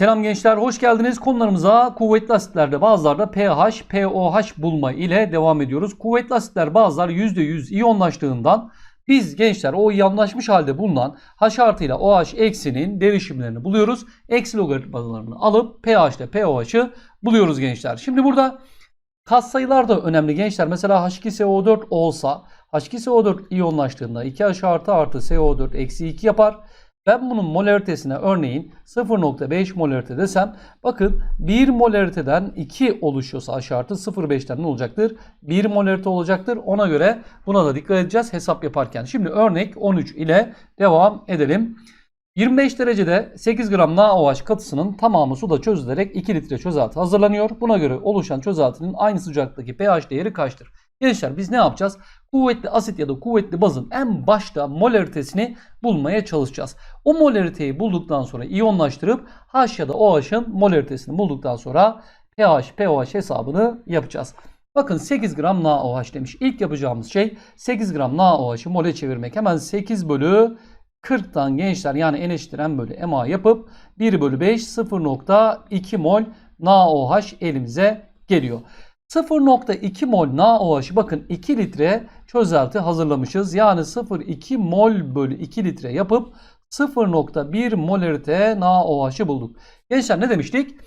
Selam gençler, hoş geldiniz. Konularımıza kuvvetli asitlerde bazılarda pH, pOH bulma ile devam ediyoruz. Kuvvetli asitler bazıları %100 iyonlaştığından biz gençler o iyonlaşmış halde bulunan H artı ile OH eksinin derişimlerini buluyoruz. Eksi logaritmalarını alıp pH ile pOH'ı buluyoruz gençler. Şimdi burada katsayılar da önemli gençler. Mesela H2SO4 olsa H2SO4 iyonlaştığında 2H artı artı SO4 eksi 2 yapar. Ben bunun molaritesine örneğin 0.5 molarite desem bakın 1 molariteden 2 oluşuyorsa H artı 0.5'ten ne olacaktır? 1 molarite olacaktır. Ona göre buna da dikkat edeceğiz hesap yaparken. Şimdi örnek 13 ile devam edelim. 25 derecede 8 gram NaOH katısının tamamı suda çözülerek 2 litre çözelti hazırlanıyor. Buna göre oluşan çözeltinin aynı sıcaklıktaki pH değeri kaçtır? Gençler biz ne yapacağız? Kuvvetli asit ya da kuvvetli bazın en başta molaritesini bulmaya çalışacağız. O molariteyi bulduktan sonra iyonlaştırıp H ya da OH'ın molaritesini bulduktan sonra pH, pOH hesabını yapacağız. Bakın 8 gram NaOH demiş. İlk yapacağımız şey 8 gram NaOH'ı mole çevirmek. Hemen 8 bölü 40'tan gençler yani N eşittir M bölü MA yapıp 1 bölü 5 0.2 mol NaOH elimize geliyor. 0.2 mol NaOH'ı bakın 2 litre çözelti hazırlamışız. Yani 0.2 mol bölü 2 litre yapıp 0.1 molarite NaOH'ı bulduk. Gençler ne demiştik?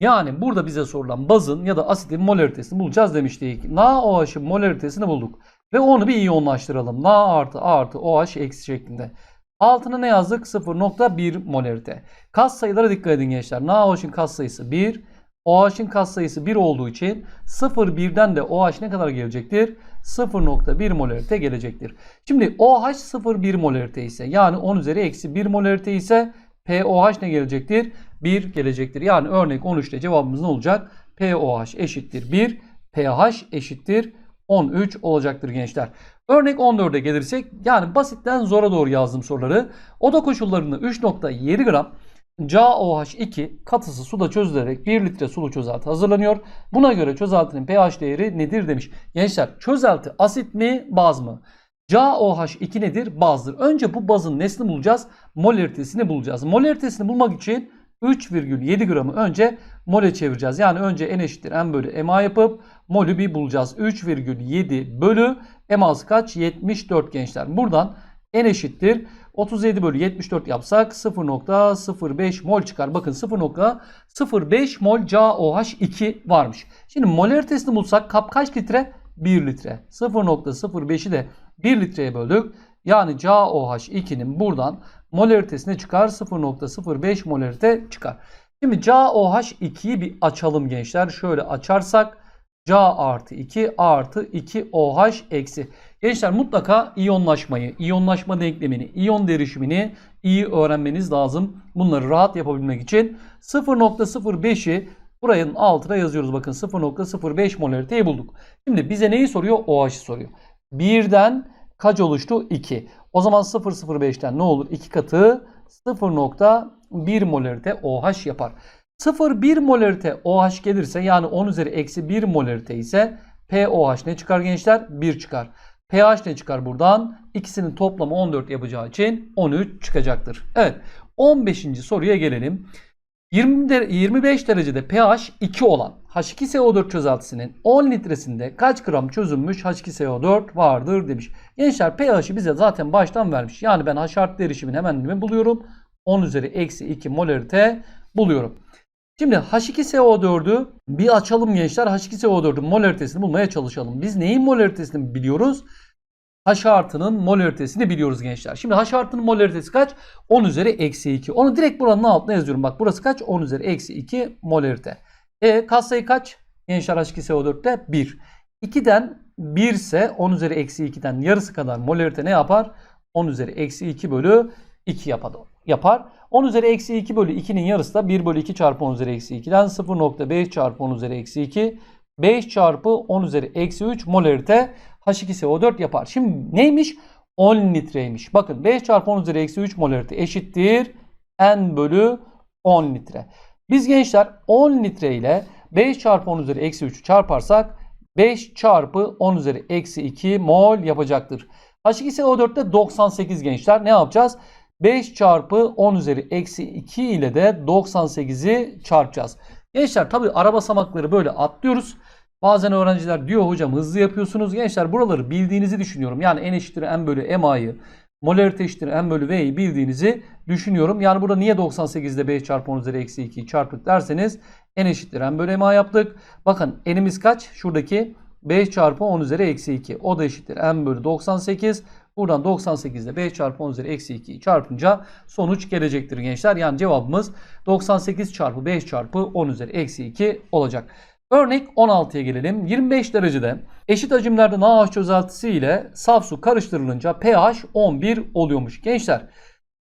Yani burada bize sorulan bazın ya da asitin molaritesini bulacağız demiştik. NaOH'ın molaritesini bulduk. Ve onu bir iyonlaştıralım. Na artı artı OH eksi şeklinde. Altına ne yazdık? 0.1 molarite. Kas sayılara dikkat edin gençler. NaOH'ın kas sayısı 1. OH'ın katsayısı 1 olduğu için 0,1'den de OH ne kadar gelecektir? 0,1 molarite gelecektir. Şimdi OH 0,1 molarite ise yani 10 üzeri eksi 1 molarite ise POH ne gelecektir? 1 gelecektir. Yani örnek 13'te cevabımız ne olacak? POH eşittir 1, pH eşittir 13 olacaktır gençler. Örnek 14'e gelirsek yani basitten zora doğru yazdım soruları. Oda koşullarında 3.7 gram CaOH2 katısı suda çözülerek 1 litre sulu çözelti hazırlanıyor. Buna göre çözeltinin pH değeri nedir demiş. Gençler çözelti asit mi baz mı? CaOH2 nedir? Bazdır. Önce bu bazın nesini bulacağız? Molaritesini bulacağız. Molaritesini bulmak için 3,7 gramı önce mole çevireceğiz. Yani önce N eşittir M bölü MA yapıp molü bir bulacağız. 3,7 bölü MA'sı kaç? 74 gençler. Buradan N eşittir 37 bölü 74 yapsak 0.05 mol çıkar. Bakın 0.05 mol CaOH2 varmış. Şimdi molaritesini bulsak kap kaç litre? 1 litre. 0.05'i de 1 litreye böldük. Yani CaOH2'nin buradan molaritesine çıkar 0.05 molarite çıkar. Şimdi CaOH2'yi bir açalım gençler. Şöyle açarsak Ca artı 2 artı 2 OH eksi. Gençler mutlaka iyonlaşmayı, iyonlaşma denklemini, iyon derişimini iyi öğrenmeniz lazım. Bunları rahat yapabilmek için 0.05'i buranın altına yazıyoruz. Bakın 0.05 molariteyi bulduk. Şimdi bize neyi soruyor? OH'ı soruyor. 1'den kaç oluştu? 2. O zaman 0.05'ten ne olur? 2 katı 0.1 molarite OH yapar. 0,1 molarite OH gelirse yani 10 üzeri eksi 1 molarite ise POH ne çıkar gençler? 1 çıkar. pH ne çıkar buradan? İkisinin toplamı 14 yapacağı için 13 çıkacaktır. Evet 15. soruya gelelim. 20 de, 25 derecede pH 2 olan H2SO4 çözeltisinin 10 litresinde kaç gram çözülmüş H2SO4 vardır demiş. Gençler pH'i bize zaten baştan vermiş. Yani ben H artı derişimini hemen buluyorum. 10 üzeri eksi 2 molarite buluyorum. Şimdi H2SO4'ü bir açalım gençler. H2SO4'ün molaritesini bulmaya çalışalım. Biz neyin molaritesini biliyoruz? H artının molaritesini biliyoruz gençler. Şimdi H artının molaritesi kaç? 10 üzeri eksi 2. Onu direkt buranın altına yazıyorum. Bak burası kaç? 10 üzeri eksi 2 molarite. E katsayı kaç? Gençler H2SO4'te 1. 2'den 1 ise 10 üzeri eksi 2'den yarısı kadar molarite ne yapar? 10 üzeri eksi 2 bölü 2 yapar yapar. 10 üzeri eksi 2 bölü 2'nin yarısı da 1 bölü 2 çarpı 10 üzeri eksi 2'den 0.5 çarpı 10 üzeri eksi 2. 5 çarpı 10 üzeri eksi 3 molarite H2SO4 yapar. Şimdi neymiş? 10 litreymiş. Bakın 5 çarpı 10 üzeri eksi 3 molarite eşittir. N bölü 10 litre. Biz gençler 10 litre ile 5 çarpı 10 üzeri eksi 3'ü çarparsak 5 çarpı 10 üzeri eksi 2 mol yapacaktır. H2SO4'te 98 gençler ne yapacağız? 5 çarpı 10 üzeri eksi 2 ile de 98'i çarpacağız. Gençler tabi ara basamakları böyle atlıyoruz. Bazen öğrenciler diyor hocam hızlı yapıyorsunuz. Gençler buraları bildiğinizi düşünüyorum. Yani n eşittir m bölü ma'yı molarite eşittir m bölü v'yi bildiğinizi düşünüyorum. Yani burada niye 98'de 5 çarpı 10 üzeri eksi 2'yi çarptık derseniz n eşittir m bölü ma yaptık. Bakın n'imiz kaç? Şuradaki 5 çarpı 10 üzeri eksi 2. O da eşittir m bölü 98. Buradan 98'de 5 çarpı 10 üzeri eksi 2'yi çarpınca sonuç gelecektir gençler. Yani cevabımız 98 çarpı 5 çarpı 10 üzeri eksi 2 olacak. Örnek 16'ya gelelim. 25 derecede eşit hacimlerde NaOH çözeltisi ile saf su karıştırılınca pH 11 oluyormuş. Gençler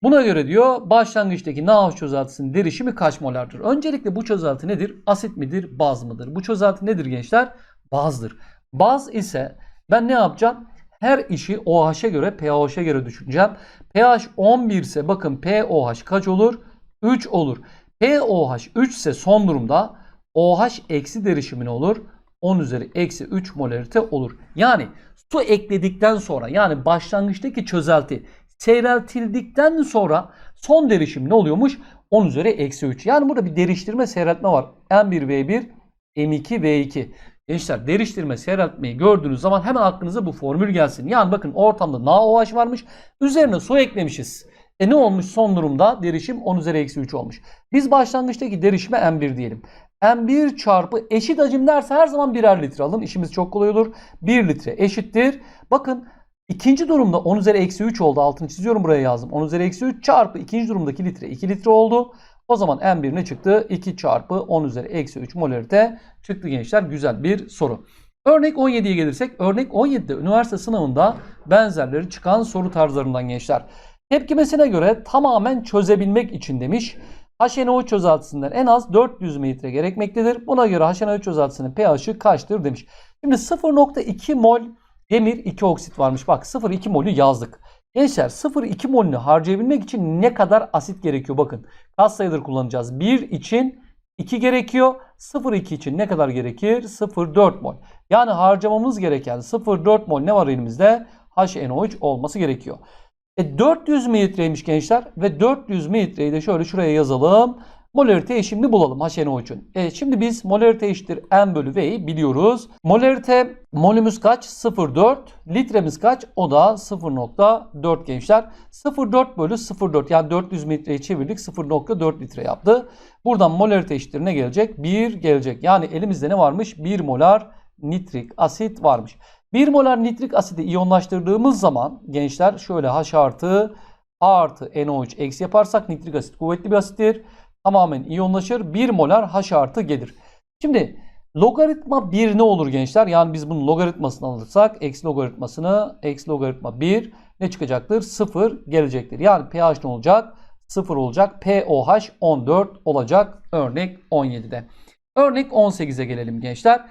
buna göre diyor başlangıçtaki NaOH çözeltisinin derişimi kaç molardır? Öncelikle bu çözelti nedir? Asit midir? Baz mıdır? Bu çözelti nedir gençler? Bazdır. Baz ise ben ne yapacağım? Her işi OH'a göre pH'e göre düşüneceğim. pH 11 ise bakın pOH kaç olur? 3 olur. pOH 3 ise son durumda OH eksi derişimi ne olur? 10 üzeri eksi 3 molarite olur. Yani su ekledikten sonra yani başlangıçtaki çözelti seyreltildikten sonra son derişim ne oluyormuş? 10 üzeri eksi 3. Yani burada bir deriştirme seyreltme var. M1V1 M2V2. Gençler deriştirme seyreltmeyi gördüğünüz zaman hemen aklınıza bu formül gelsin. Yani bakın ortamda NaOH varmış. Üzerine su eklemişiz. E ne olmuş son durumda? Derişim 10 üzeri eksi 3 olmuş. Biz başlangıçtaki derişime M1 diyelim. M1 çarpı eşit hacim derse her zaman birer litre alın. İşimiz çok kolay olur. 1 litre eşittir. Bakın ikinci durumda 10 üzeri eksi 3 oldu. Altını çiziyorum buraya yazdım. 10 üzeri eksi 3 çarpı ikinci durumdaki litre 2 litre oldu. O zaman M1 ne çıktı? 2 çarpı 10 üzeri eksi 3 molarite çıktı gençler. Güzel bir soru. Örnek 17'ye gelirsek örnek 17'de üniversite sınavında benzerleri çıkan soru tarzlarından gençler. Tepkimesine göre tamamen çözebilmek için demiş. HNO çözeltisinden en az 400 mililitre gerekmektedir. Buna göre HNO çözeltisinin pH'i kaçtır demiş. Şimdi 0.2 mol demir 2 oksit varmış. Bak 0.2 molü yazdık. Gençler 0.2 molünü harcayabilmek için ne kadar asit gerekiyor? Bakın kas sayıları kullanacağız. 1 için 2 gerekiyor. 0.2 için ne kadar gerekir? 0.4 mol. Yani harcamamız gereken 0.4 mol ne var elimizde? HNO3 olması gerekiyor. E 400 mililitreymiş gençler ve 400 mililitreyi de şöyle şuraya yazalım. Molarite eşimini bulalım HNO3'ün. E şimdi biz molarite eşittir M bölü V'yi biliyoruz. Molarite molümüz kaç? 0,4. Litremiz kaç? O da 0,4 gençler. 0,4 bölü 0,4 yani 400 mililitreyi çevirdik 0,4 litre yaptı. Buradan molarite eşittir ne gelecek? 1 gelecek. Yani elimizde ne varmış? 1 molar nitrik asit varmış. 1 molar nitrik asidi iyonlaştırdığımız zaman gençler şöyle H artı A artı NO3 eksi yaparsak nitrik asit kuvvetli bir asittir. Tamamen iyonlaşır. 1 molar H artı gelir. Şimdi logaritma 1 ne olur gençler? Yani biz bunun logaritmasını alırsak eksi logaritmasını eksi logaritma 1 ne çıkacaktır? 0 gelecektir. Yani pH ne olacak? 0 olacak. pOH 14 olacak. Örnek 17'de. Örnek 18'e gelelim gençler.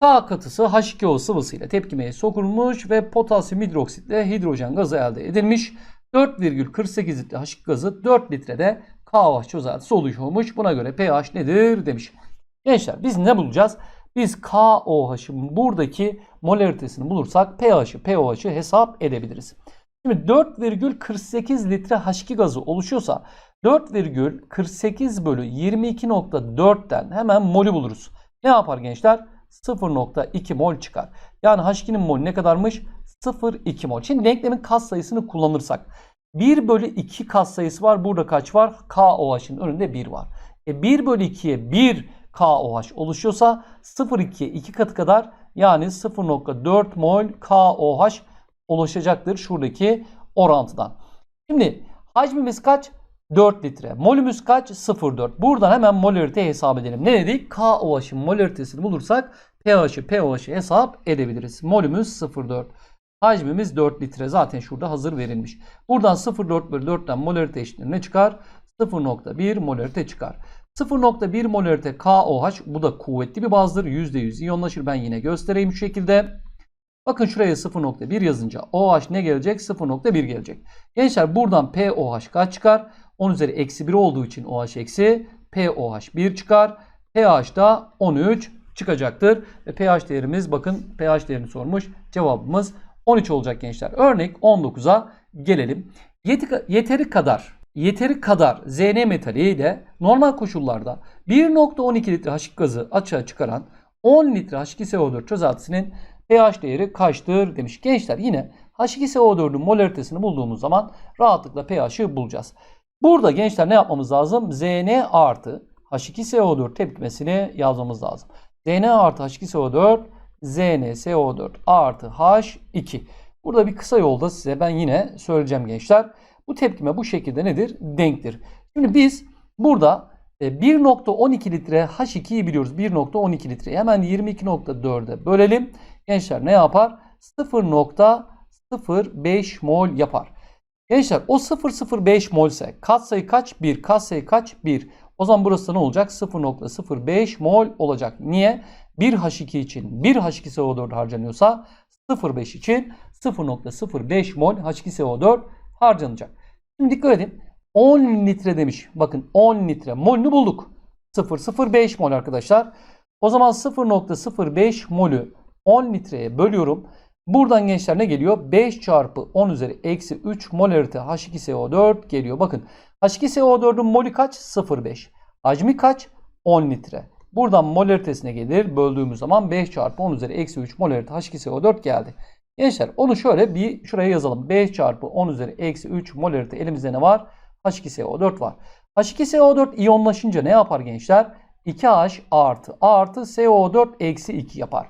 K katısı H2O sıvısıyla tepkimeye sokulmuş ve potasyum hidroksitle hidrojen gazı elde edilmiş. 4,48 litre H2 gazı 4 litrede KOH oluşuyormuş. Buna göre pH nedir demiş. Gençler biz ne bulacağız? Biz KOH'ın buradaki molaritesini bulursak pH'ı, pOH'ı hesap edebiliriz. Şimdi 4,48 litre H2 gazı oluşuyorsa 4,48 bölü 22.4'ten hemen molü buluruz. Ne yapar gençler? 0.2 mol çıkar. Yani H2'nin mol ne kadarmış? 0.2 mol. Şimdi denklemin kas sayısını kullanırsak 1 bölü 2 kas sayısı var. Burada kaç var? KOH'ın önünde 1 var. E 1 bölü 2'ye 1 KOH oluşuyorsa 0.2'ye 2 katı kadar yani 0.4 mol KOH oluşacaktır şuradaki orantıdan. Şimdi hacmimiz kaç? 4 litre. Molümüz kaç? 0,4. Buradan hemen molarite hesap edelim. Ne dedik? KOH'ın molaritesini bulursak pH'ı pOH'ı hesap edebiliriz. Molümüz 0,4. Hacmimiz 4 litre. Zaten şurada hazır verilmiş. Buradan 0,4 bölü 4'ten molarite eşitliği ne çıkar? 0,1 molarite çıkar. 0,1 molarite KOH bu da kuvvetli bir bazdır. %100 iyonlaşır. Ben yine göstereyim şu şekilde. Bakın şuraya 0.1 yazınca OH ne gelecek? 0.1 gelecek. Gençler buradan POH kaç çıkar? 10 üzeri eksi 1 olduğu için OH eksi POH 1 çıkar. pH da 13 çıkacaktır. Ve pH değerimiz bakın pH değerini sormuş. Cevabımız 13 olacak gençler. Örnek 19'a gelelim. Yeteri kadar yeteri kadar Zn metaliyle normal koşullarda 1.12 litre H2 gazı açığa çıkaran 10 litre H2SO4 çözeltisinin pH değeri kaçtır demiş. Gençler yine H2SO4'ün molaritesini bulduğumuz zaman rahatlıkla pH'ı bulacağız. Burada gençler ne yapmamız lazım? Zn artı H2SO4 tepkimesini yazmamız lazım. Zn artı H2SO4 ZnSO4 artı H2. Burada bir kısa yolda size ben yine söyleyeceğim gençler. Bu tepkime bu şekilde nedir? Denktir. Şimdi biz burada e, 1.12 litre H2'yi biliyoruz. 1.12 litre. Hemen 22.4'e bölelim. Gençler ne yapar? 0.05 mol yapar. Gençler o 0.05 mol ise katsayı kaç? 1. Katsayı kaç? 1. O zaman burası ne olacak? 0.05 mol olacak. Niye? 1 H2 için 1 H2SO4 harcanıyorsa 0.5 için 0.05 mol H2SO4 harcanacak. Şimdi dikkat edin. 10 litre demiş. Bakın 10 litre molünü bulduk. 0.05 mol arkadaşlar. O zaman 0.05 molü 10 litreye bölüyorum. Buradan gençler ne geliyor? 5 çarpı 10 üzeri eksi 3 molarite H2SO4 geliyor. Bakın H2SO4'ün molü kaç? 0.5. Hacmi kaç? 10 litre. Buradan molaritesine gelir. Böldüğümüz zaman 5 çarpı 10 üzeri eksi 3 molarite H2SO4 geldi. Gençler onu şöyle bir şuraya yazalım. 5 çarpı 10 üzeri eksi 3 molarite elimizde ne var? H2SO4 var. H2SO4 iyonlaşınca ne yapar gençler? 2H artı artı SO4 eksi 2 yapar.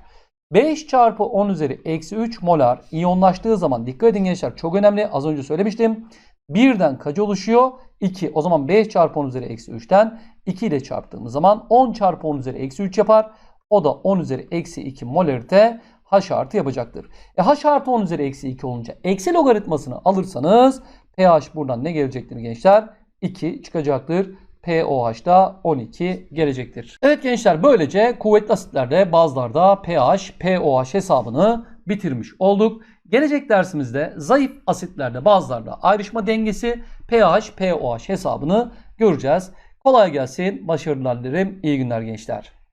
5 çarpı 10 üzeri eksi 3 molar iyonlaştığı zaman dikkat edin gençler çok önemli. Az önce söylemiştim. Birden kaç oluşuyor? 2. O zaman 5 çarpı 10 üzeri eksi 3'ten 2 ile çarptığımız zaman 10 çarpı 10 üzeri eksi 3 yapar. O da 10 üzeri eksi 2 molarite H artı yapacaktır. E H artı 10 üzeri eksi 2 olunca eksi logaritmasını alırsanız pH buradan ne gelecektir gençler? 2 çıkacaktır. POH da 12 gelecektir. Evet gençler böylece kuvvetli asitlerde bazılarda pH, POH hesabını bitirmiş olduk. Gelecek dersimizde zayıf asitlerde bazılarda ayrışma dengesi pH, POH hesabını göreceğiz. Kolay gelsin. Başarılar dilerim. İyi günler gençler.